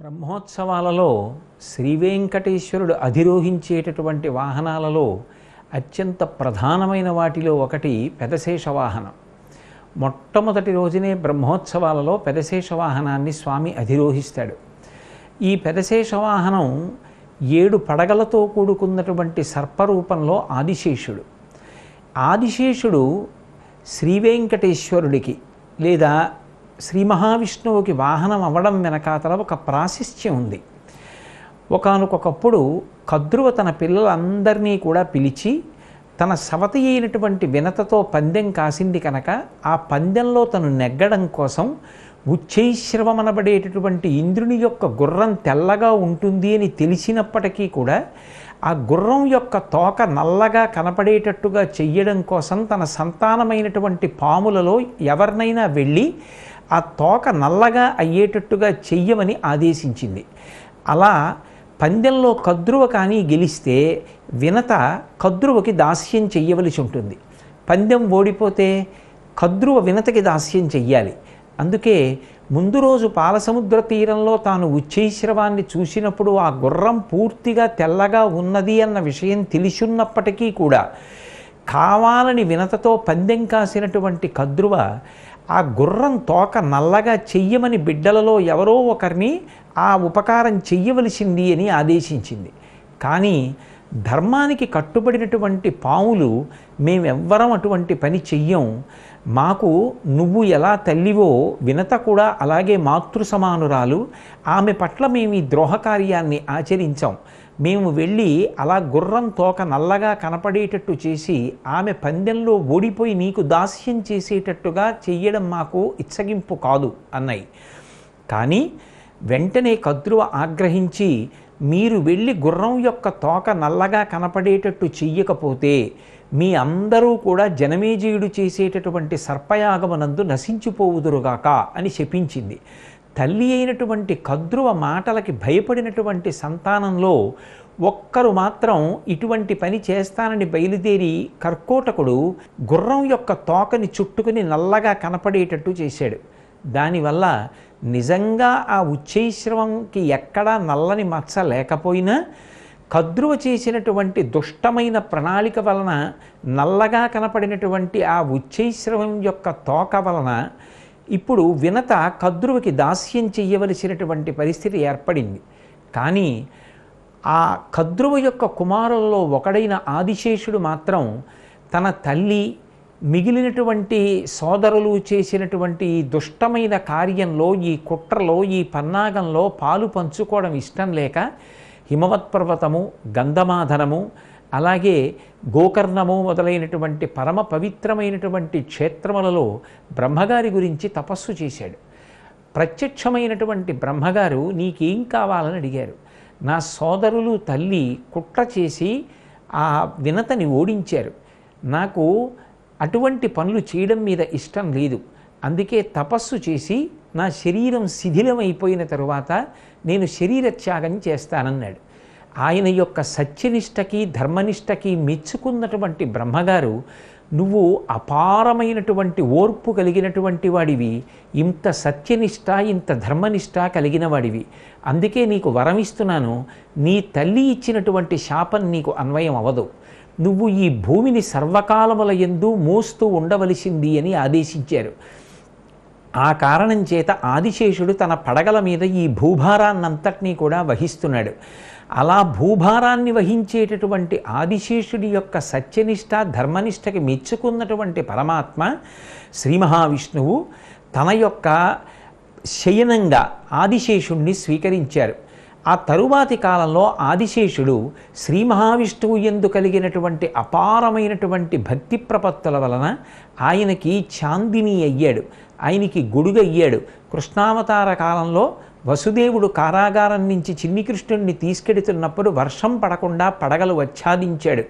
బ్రహ్మోత్సవాలలో శ్రీ వెంకటేశ్వరుడు అధిరోహించేటటువంటి వాహనాలలో అత్యంత ప్రధానమైన వాటిలో ఒకటి పెదశేష వాహనం. మొట్టమొదటి రోజునే బ్రహ్మోత్సవాలలో పెదశేష వాహనాన్ని స్వామి అధిరోహిస్తాడు. ఈ పెదశేష వాహనం ఏడు పడగలతో కూడుకున్నటువంటి సర్పరూపంలో ఆదిశేషుడు. ఆదిశేషుడు శ్రీవేంకటేశ్వరుడికి లేదా శ్రీ మహావిష్ణువుకి వాహనం అవ్వడం వెనకాతల ఒక ప్రాశస్త్యం ఉంది. ఒకనకొకప్పుడు కద్రువ తన పిల్లలందరినీ కూడా పిలిచి తన సవతి అయినటువంటి వినతతో పందెం కాసింది కనుక ఆ పందెంలో తను నెగ్గడం కోసం ఉచ్చైశ్రవమనబడేటటువంటి ఇంద్రుని యొక్క గుర్రం తెల్లగా ఉంటుంది అని తెలిసినప్పటికీ కూడా ఆ గుర్రం యొక్క తోక నల్లగా కనపడేటట్టుగా చెయ్యడం కోసం తన సంతానమైనటువంటి పాములలో ఎవరినైనా వెళ్ళి ఆ తోక నల్లగా అయ్యేటట్టుగా చెయ్యమని ఆదేశించింది. అలా పందెంలో కద్రువ కానీ గెలిస్తే వినత కద్రువకి దాస్యం చెయ్యవలసి ఉంటుంది. పందెం ఓడిపోతే కద్రువ వినతకి దాస్యం చెయ్యాలి. అందుకే ముందు రోజు పాలసముద్ర తీరంలో తాను ఉచ్చైశ్రవాన్ని చూసినప్పుడు ఆ గుర్రం పూర్తిగా తెల్లగా ఉన్నది అన్న విషయం తెలిసున్నప్పటికీ కూడా కావాలని వినతతో పందెం కాసినటువంటి కద్రువ ఆ గుర్రం తోక నల్లగా చెయ్యమని బిడ్డలలో ఎవరో ఒకరిని ఆ ఉపకారం చెయ్యవలసింది అని ఆదేశించింది. కానీ ధర్మానికి కట్టుబడినటువంటి పావులు మేమెవ్వరం అటువంటి పని చెయ్యం. మాకు నువ్వు ఎలా తల్లివో వినత కూడా అలాగే మాతృ సమానురాలు ఆమె పట్ల మేము ఈ ద్రోహకార్యాన్ని ఆచరించాం. మేము వెళ్ళి అలా గుర్రం తోక నల్లగా కనపడేటట్టు చేసి ఆమె పందెంలో ఓడిపోయి నీకు దాస్యం చేసేటట్టుగా చెయ్యడం మాకు ఇచ్చగింపు కాదు అన్నాయి. కానీ వెంటనే కద్రువ ఆగ్రహించి మీరు వెళ్ళి గుర్రం యొక్క తోక నల్లగా కనపడేటట్టు చెయ్యకపోతే మీ అందరూ కూడా జనమేజయుడు చేసేటటువంటి సర్పయాగమనందు నశించిపోవుదురుగాక అని శపించింది తల్లి అయినటువంటి కద్రువ మాటలకి భయపడినటువంటి సంతానంలో ఒక్కరు మాత్రం ఇటువంటి పని చేస్తానని బయలుదేరి కర్కోటకుడు గుర్రం యొక్క తోకని చుట్టుకుని నల్లగా కనపడేటట్టు చేశాడు. దానివల్ల నిజంగా ఆ ఉచ్చైశ్రవంకి ఎక్కడా నల్లని మచ్చ లేకపోయినా కద్రువ చేసినటువంటి దుష్టమైన ప్రణాళిక వలన నల్లగా కనపడినటువంటి ఆ ఉచ్చైశ్రవం యొక్క తోక వలన ఇప్పుడు వినత కద్రువకి దాస్యం చెయ్యవలసినటువంటి పరిస్థితి ఏర్పడింది. కానీ ఆ కద్రువ యొక్క కుమారుల్లో ఒకడైన ఆదిశేషుడు మాత్రం తన తల్లి మిగిలినటువంటి సోదరులు చేసినటువంటి ఈ దుష్టమైన కార్యంలో ఈ కుట్రలో ఈ పన్నాగంలో పాలు పంచుకోవడం ఇష్టం లేక హిమవత్ పర్వతము గంధమాధనము అలాగే గోకర్ణము మొదలైనటువంటి పరమ పవిత్రమైనటువంటి క్షేత్రములలో బ్రహ్మగారి గురించి తపస్సు చేశాడు. ప్రత్యక్షమైనటువంటి బ్రహ్మగారు నీకేం కావాలని అడిగారు. నా సోదరులు తల్లి కుట్ర చేసి ఆ వినతని ఓడించారు. నాకు అటువంటి పనులు చేయడం మీద ఇష్టం లేదు. అందుకే తపస్సు చేసి నా శరీరం శిథిలమైపోయిన తరువాత నేను శరీరత్యాగం చేస్తానన్నాడు. ఆయన యొక్క సత్యనిష్టకి ధర్మనిష్టకి మెచ్చుకున్నటువంటి బ్రహ్మగారు నువ్వు అపారమైనటువంటి ఓర్పు కలిగినటువంటి వాడివి ఇంత సత్యనిష్ట ఇంత ధర్మనిష్ట కలిగిన వాడివి. అందుకే నీకు వరం ఇస్తున్నాను నీ తల్లి ఇచ్చినటువంటి శాపం నీకు అన్వయం అవ్వదు నువ్వు ఈ భూమిని సర్వకాలముల ఎందు మోస్తూ ఉండవలసింది అని ఆదేశించారు. ఆ కారణం చేత ఆదిశేషుడు తన పడగల మీద ఈ భూభారాన్నంతటినీ కూడా వహిస్తున్నాడు. అలా భూభారాన్ని వహించేటటువంటి ఆదిశేషుడి యొక్క సత్యనిష్ట ధర్మనిష్టకి మెచ్చుకున్నటువంటి పరమాత్మ శ్రీ మహావిష్ణువు తన యొక్క శయనంగా ఆదిశేషుణ్ణి స్వీకరించారు. ఆ తరువాతి కాలంలో ఆదిశేషుడు శ్రీ మహావిష్ణువు ఎందు కలిగినటువంటి అపారమైనటువంటి భక్తి ప్రపత్తుల వలన ఆయనకి చాందిని అయ్యాడు. ఆయనకి గొడుగయ్యాడు కృష్ణావతార కాలంలో వసుదేవుడు కారాగారం నుంచి చిన్ని కృష్ణుడిని తీసుకెడుతున్నప్పుడు వర్షం పడకుండా పడగలు వచ్చాదించాడు.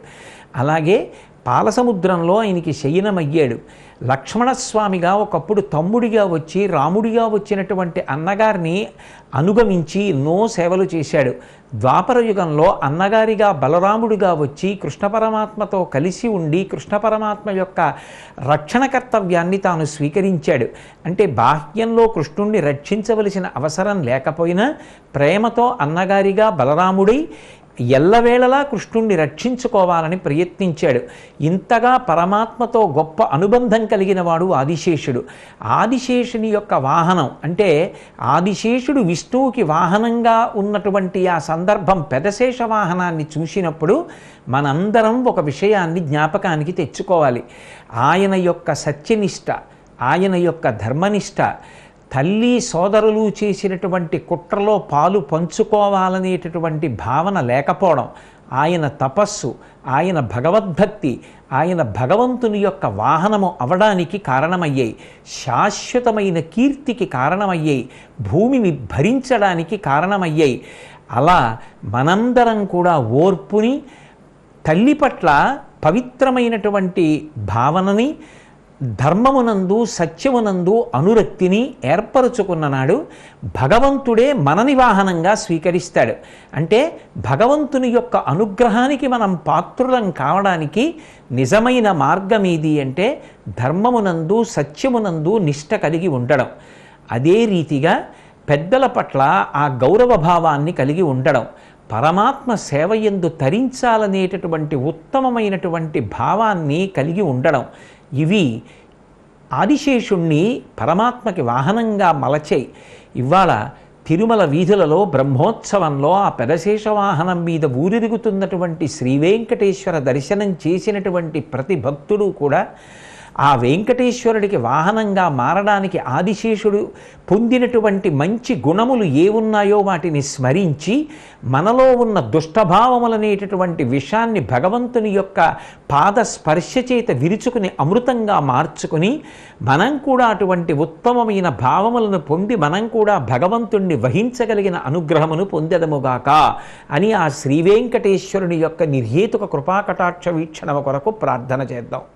అలాగే పాలసముద్రంలో ఆయనకి శయనమయ్యాడు. లక్ష్మణస్వామిగా ఒకప్పుడు తమ్ముడిగా వచ్చి రాముడిగా వచ్చినటువంటి అన్నగారిని అనుగమించి ఎన్నో సేవలు చేశాడు. ద్వాపర యుగంలో అన్నగారిగా బలరాముడిగా వచ్చి కృష్ణ పరమాత్మతో కలిసి ఉండి కృష్ణ పరమాత్మ యొక్క రక్షణ కర్తవ్యాన్ని తాను స్వీకరించాడు. అంటే బాహ్యంలో కృష్ణుణ్ణి రక్షించవలసిన అవసరం లేకపోయినా ప్రేమతో అన్నగారిగా బలరాముడై ఎల్లవేళలా కృష్ణుణ్ణి రక్షించుకోవాలని ప్రయత్నించాడు. ఇంతగా పరమాత్మతో గొప్ప అనుబంధం కలిగిన వాడు ఆదిశేషుడు. ఆదిశేషుని యొక్క వాహనం అంటే ఆదిశేషుడు విష్ణువుకి వాహనంగా ఉన్నటువంటి ఆ సందర్భం పెదశేష వాహనాన్ని చూసినప్పుడు మనందరం ఒక విషయాన్ని జ్ఞాపకానికి తెచ్చుకోవాలి. ఆయన యొక్క సత్యనిష్ట ఆయన యొక్క ధర్మనిష్ట తల్లి సోదరులు చేసినటువంటి కుట్రలో పాలు పంచుకోవాలనేటటువంటి భావన లేకపోవడం ఆయన తపస్సు ఆయన భగవద్భక్తి ఆయన భగవంతుని యొక్క వాహనము అవడానికి కారణమయ్యాయి శాశ్వతమైన కీర్తికి కారణమయ్యాయి భూమిని భరించడానికి కారణమయ్యాయి. అలా మనందరం కూడా ఓర్పుని తల్లి పట్ల పవిత్రమైనటువంటి భావనని ధర్మమునందు సత్యమునందు అనురక్తిని ఏర్పరచుకున్న నాడు భగవంతుడే మనని వాహనంగా స్వీకరిస్తాడు. అంటే భగవంతుని యొక్క అనుగ్రహానికి మనం పాత్రులం కావడానికి నిజమైన మార్గం ఏది అంటే ధర్మమునందు సత్యమునందు నిష్ట కలిగి ఉండడం. అదే రీతిగా పెద్దల పట్ల ఆ గౌరవ భావాన్ని కలిగి ఉండడం. పరమాత్మ సేవ ఎందు తరించాలనేటటువంటి ఉత్తమమైనటువంటి భావాన్ని కలిగి ఉండడం. ఇవి ఆదిశేషుణ్ణి పరమాత్మకి వాహనంగా మలచాయి. ఇవాళ తిరుమల వీధులలో బ్రహ్మోత్సవంలో ఆ పెదశేష వాహనం మీద ఊరిరుగుతున్నటువంటి శ్రీవేంకటేశ్వర దర్శనం చేసినటువంటి ప్రతి భక్తుడు కూడా ఆ వెంకటేశ్వరుడికి వాహనంగా మారడానికి ఆదిశేషుడు పొందినటువంటి మంచి గుణములు ఏ ఉన్నాయో వాటిని స్మరించి మనలో ఉన్న దుష్టభావములనేటటువంటి విషాన్ని భగవంతుని యొక్క పాద స్పర్శ చేత విరుచుకుని అమృతంగా మార్చుకుని మనం కూడా అటువంటి ఉత్తమమైన భావములను పొంది మనం కూడా భగవంతుణ్ణి వహించగలిగిన అనుగ్రహమును పొందెదముగాక అని ఆ శ్రీ వెంకటేశ్వరుని యొక్క నిర్హేతుక కృపాకటాక్ష వీక్షణ కొరకు ప్రార్థన చేద్దాం.